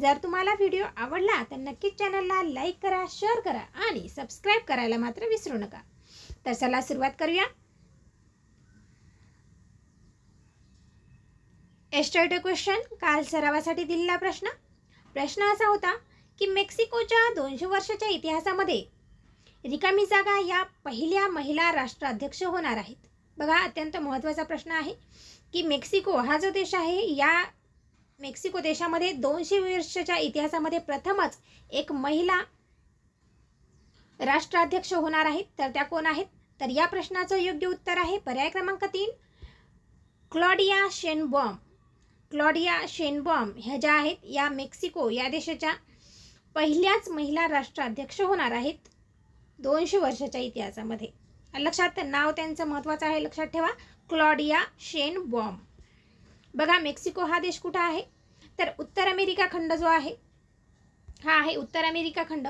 जर तुम्हाला व्हिडिओ आवडला तर नक्कीच चॅनलला लाईक करा शेअर करा आणि सबस्क्राईब करायला मात्र विसरू नका. तर चला सुरुवात करूया. एस्टर्डे क्वेश्चन काल सरावासाठी दिलेला प्रश्न. प्रश्न असा होता की मेक्सिकोच्या दोनशे वर्षाच्या इतिहासामध्ये रिकामी जागा या पहिल्या महिला राष्ट्राध्यक्ष होणार आहेत. बघा अत्यंत महत्त्वाचा प्रश्न आहे की मेक्सिको हा जो देश आहे या मेक्सिको देशामध्ये दोनशे वर्षाच्या इतिहासामध्ये प्रथमच एक महिला राष्ट्राध्यक्ष होणार आहेत. तर त्या कोण आहेत? तर या प्रश्नाचं योग्य उत्तर आहे पर्याय क्रमांक तीन क्लॉडिया शेनबॉम. क्लॉडिया शेनबॉम ह्या ज्या आहेत या मेक्सिको या देशाच्या पहिल्याच महिला राष्ट्राध्यक्ष होणार आहेत दोनशे वर्षाच्या इतिहासामध्ये. लक्षात नाव त्यांचं महत्त्वाचं आहे लक्षात ठेवा. क्लॉडिया शेन बॉम बघा मेक्सिको हा देश कुठं आहे? तर उत्तर अमेरिका खंड जो आहे हा आहे उत्तर अमेरिका खंड.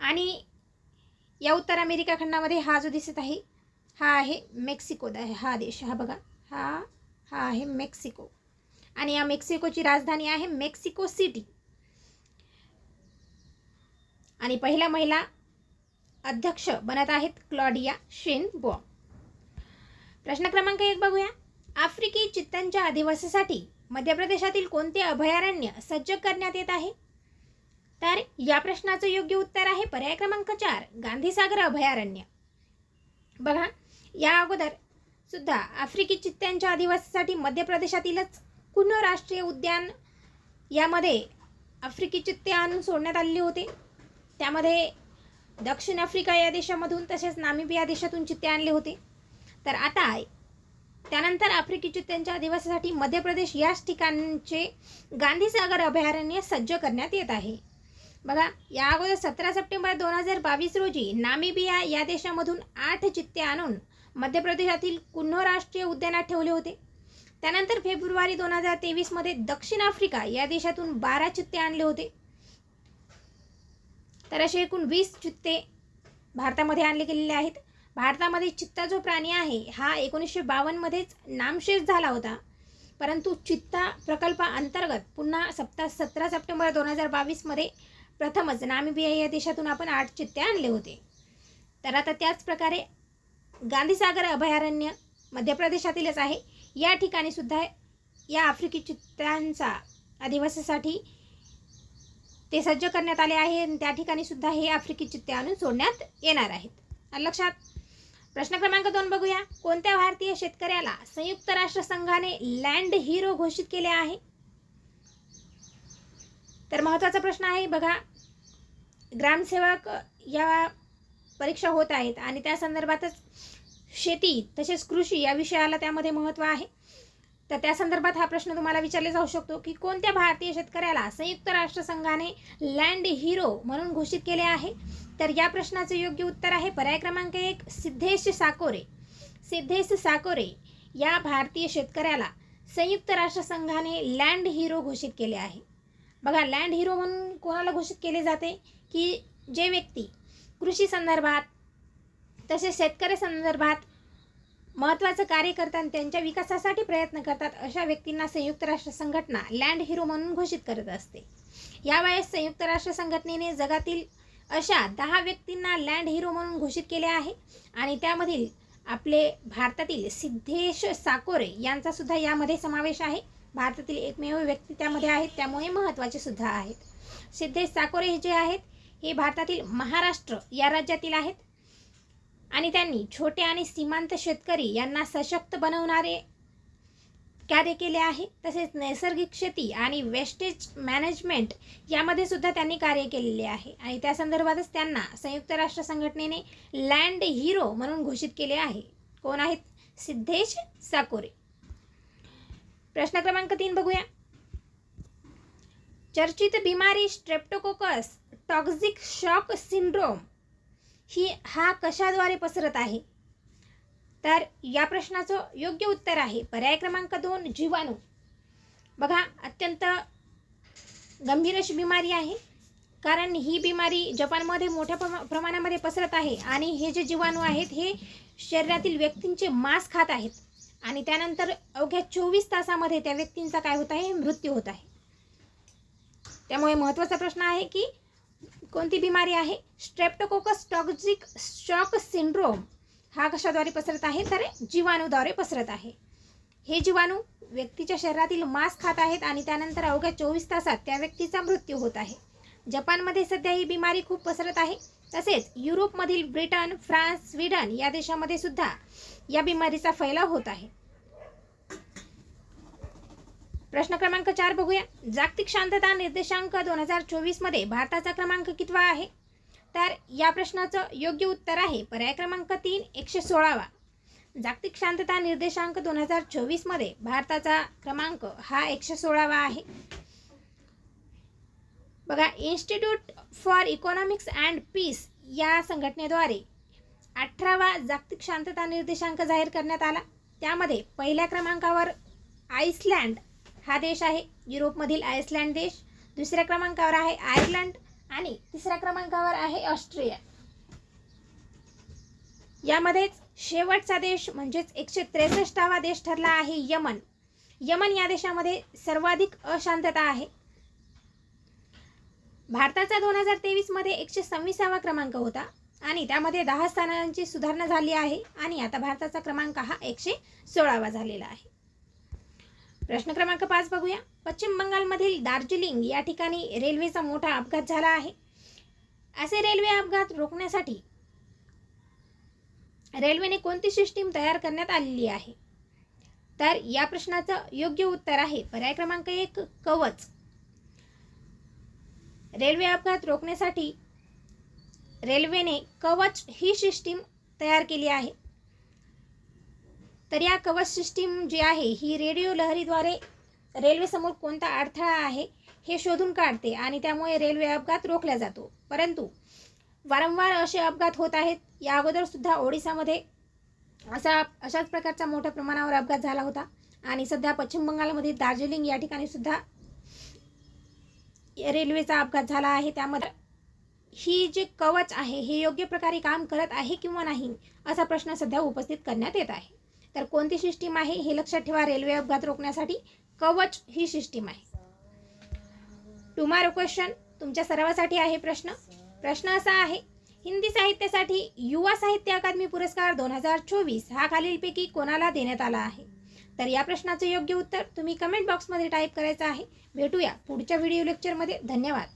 आणि या उत्तर अमेरिका खंडामध्ये हा जो दिसत आहे हा आहे मेक्सिको द हा देश. हा बघा हा हा आहे मेक्सिको. आणि या मेक्सिकोची राजधानी आहे मेक्सिको सिटी. आणि पहिल्या महिला अध्यक्ष बनत आहेत क्लॉडिया शेन बॉ प्रश्न क्रमांक एक बघूया. आफ्रिकी चित्तांच्या आदिवासीसाठी मध्य प्रदेशातील कोणते अभयारण्य सज्ज करण्यात येत आहे? तर या प्रश्नाचं योग्य उत्तर आहे पर्याय क्रमांक चार गांधीसागर अभयारण्य. बघा या अगोदर सुद्धा आफ्रिकी चित्त्यांच्या आदिवासीसाठी मध्य प्रदेशातीलच कुन्ह राष्ट्रीय उद्यान यामध्ये आफ्रिकी चित्ते आणून सोडण्यात आलेले होते. त्यामध्ये दक्षिण आफ्रिका या देशामधून तसेच नामिबिया देशातून चित्ते आणले होते. तर आता त्यानंतर आफ्रिकेची त्यांच्या अधिवासासाठी मध्य प्रदेश याच ठिकाणचे गांधीसागर अभयारण्य सज्ज करण्यात येत आहे. बघा या अगोदर सतरा सप्टेंबर दोन हजार बावीस रोजी नामिबिया या देशामधून आठ चित्ते आणून मध्य प्रदेशातील कुन्हो राष्ट्रीय उद्यानात ठेवले होते. त्यानंतर फेब्रुवारी दोन हजार तेवीसमध्ये दक्षिण आफ्रिका या देशातून बारा चित्ते आणले होते. तर असे एकूण वीस चित्ते भारतामध्ये आणले गेलेले आहेत. भारतामध्ये चित्ता जो प्राणी आहे हा एकोणीसशे बावन्नमध्येच नामशेष झाला होता. परंतु चित्ता प्रकल्पाअंतर्गत पुन्हा सप्ता सतरा सप्टेंबर दोन हजार बावीसमध्ये प्रथमच नामिबिया या देशातून आपण आठ चित्ते आणले होते. तर आता त्याच प्रकारे गांधीसागर अभयारण्य मध्य प्रदेशातीलच आहे. या ठिकाणी सुद्धा या आफ्रिकी चित्त्यांचा आदिवासीसाठी ते सज्ज करण्यात आले आहे आणि त्या ठिकाणी सुद्धा हे आफ्रिकी चित्ते आणून सोडण्यात येणार आहेत. लक्षात प्रश्न क्रमांक दोन बघूया. कोणत्या भारतीय शेतकऱ्याला संयुक्त राष्ट्र संघाने लँड हिरो घोषित केले आहे? तर महत्त्वाचा प्रश्न आहे बघा. ग्रामसेवक या परीक्षा होत आहेत आणि त्या संदर्भातच शेती तसेच कृषी या विषयाला त्यामध्ये महत्त्व आहे. तर त्या संदर्भात हा प्रश्न तुम्हाला विचारला जाऊ शकतो की कोणत्या भारतीय शेतकऱ्याला संयुक्त राष्ट्रसंघाने लँड हिरो म्हणून घोषित केले आहे? तर या प्रश्नाचं योग्य उत्तर आहे पर्याय क्रमांक एक सिद्धेश साकोरे. सिद्धेश साकोरे या भारतीय शेतकऱ्याला संयुक्त राष्ट्रसंघाने लँड हिरो घोषित केले आहे. बघा लँड हिरो म्हणून कोणाला घोषित केले जाते? की जे व्यक्ती कृषी संदर्भात तसेच शेतकरी संदर्भात महत्त्वाचं कार्य करतात त्यांच्या विकासासाठी प्रयत्न करतात अशा व्यक्तींना संयुक्त राष्ट्र संघटना लँड हिरो म्हणून घोषित करत असते. यावेळेस संयुक्त राष्ट्र संघटनेने जगातील अशा दहा व्यक्तींना लँड हिरो म्हणून घोषित केले आहे आणि त्यामधील आपले भारतातील सिद्धेश साकोरे यांचा सुद्धा यामध्ये समावेश आहे. भारतातील एकमेव व्यक्ती त्यामध्ये आहेत त्यामुळे महत्त्वाचे सुद्धा आहेत. सिद्धेश साकोरे जे आहेत हे भारतातील महाराष्ट्र या राज्यातील आहेत. आणि त्यांनी छोटे आणि सीमांत शेतकरी यांना सशक्त बनवणारे कार्य केले आहे. तसेच नैसर्गिक शेती आणि वेस्टेज मॅनेजमेंट यामध्ये सुद्धा त्यांनी कार्य केलेले आहे. आणि त्या संदर्भातच त्यांना संयुक्त राष्ट्र संघटनेने लँड हिरो म्हणून घोषित केले आहे. कोण आहेत? सिद्धेश साकोरे. प्रश्न क्रमांक तीन बघूया. चर्चित बिमारी स्ट्रेप्टोकोकस टॉक्झिक शॉक सिंड्रोम ही हा कशाद्वारे पसरत आहे? तर या प्रश्नाचं योग्य उत्तर आहे. पर्याय क्रमांक दोन जीवाणू. बघा अत्यंत गंभीर अशी बिमारी आहे. कारण ही बिमारी जपानमध्ये मोठ्या प्रमा प्रमाणामध्ये पसरत आहे. आणि हे जे जीवाणू आहेत हे शरीरातील व्यक्तींचे मांस खात आहेत. आणि त्यानंतर अवघ्या चोवीस तासामध्ये त्या व्यक्तींचा काय होत आहे? मृत्यू होत आहे. त्यामुळे महत्त्वाचा प्रश्न आहे की कोणती बिमारी आहे? स्ट्रेप्टोकोकस टॉक्झिक शॉक सिंड्रोम हा कशाद्वारे पसरत आहे? तर जीवाणूद्वारे पसरत आहे. हे जीवाणू व्यक्तीच्या शरीरातील मांस खात आहेत आणि त्यानंतर अवघ्या चोवीस तासात त्या व्यक्तीचा मृत्यू होत आहे. जपानमध्ये सध्या ही बिमारी खूप पसरत आहे. तसेच युरोपमधील ब्रिटन फ्रान्स स्वीडन या देशामध्ये सुद्धा या बिमारीचा फैलाव होत आहे. प्रश्न क्रमांक चार बघूया. जागतिक शांतता निर्देशांक दोन हजार चोवीसमध्ये भारताचा क्रमांक कितवा आहे? तर या प्रश्नाचं योग्य उत्तर आहे पर्याय क्रमांक तीन एकशे सोळावा. जागतिक शांतता निर्देशांक दोन हजार चोवीसमध्ये भारताचा क्रमांक हा एकशे सोळावा आहे. बघा institute for economics and peace या संघटनेद्वारे अठरावा जागतिक शांतता निर्देशांक जाहीर करण्यात आला. त्यामध्ये पहिल्या क्रमांकावर आईसलँड हा देश आहे युरोपमधील आयसलँड देश. दुसऱ्या क्रमांकावर आहे आयर्लंड आणि तिसऱ्या क्रमांकावर आहे ऑस्ट्रिया. यामध्येच शेवटचा देश म्हणजेच एकशे त्रेसष्टावा देश ठरला आहे यमन. यमन या देशामध्ये सर्वाधिक अशांतता आहे. भारताचा दोन हजार तेवीसमध्ये एकशे सव्वीसावा क्रमांक होता आणि त्यामध्ये दहा स्थानांची सुधारणा झाली आहे आणि आता भारताचा क्रमांक हा एकशे सोळावा झालेला आहे. प्रश्न क्रमांक पाच बघूया. पश्चिम बंगालमधील दार्जिलिंग या ठिकाणी रेल्वेचा मोठा अपघात झाला आहे. असे रेल्वे अपघात रोखण्यासाठी रेल्वेने कोणती सिस्टीम तयार करण्यात आलेली आहे? तर या प्रश्नाचं योग्य उत्तर आहे. पर्याय क्रमांक एक कवच. रेल्वे अपघात रोखण्यासाठी रेल्वेने कवच ही सिस्टीम तयार केली आहे. तर या कवच सिस्टीम जी आहे ही रेडिओ लहरीद्वारे रेल्वेसमोर कोणता अडथळा आहे हे शोधून काढते आणि त्यामुळे रेल्वे अपघात रोखला जातो. परंतु वारंवार असे अपघात होत आहेत या अगोदरसुद्धा ओडिसामध्ये असा अशाच प्रकारचा मोठ्या प्रमाणावर अपघात झाला होता आणि सध्या पश्चिम बंगालमध्ये दार्जिलिंग या ठिकाणी सुद्धा रेल्वेचा अपघात झाला आहे. त्यामध्ये ही जे कवच आहे हे योग्य प्रकारे काम करत आहे किंवा नाही असा प्रश्न सध्या उपस्थित करण्यात येत आहे. तर कोणती सिस्टीम आहे हे लक्षात ठेवा रेल्वे अपघात रोखण्यासाठी. कवच ही सिस्टीम आहे. टुमारो क्वेश्चन तुमच्या सर्वासाठी आहे प्रश्न. प्रश्न असा आहे हिंदी साहित्यासाठी युवा साहित्य अकादमी पुरस्कार दोन हजार चोवीस हा खालीलपैकी कोणाला देण्यात आला आहे? तर या प्रश्नाचं योग्य उत्तर तुम्ही कमेंट बॉक्समध्ये टाईप करायचं आहे. भेटूया पुढच्या व्हिडिओ लेक्चरमध्ये धन्यवाद.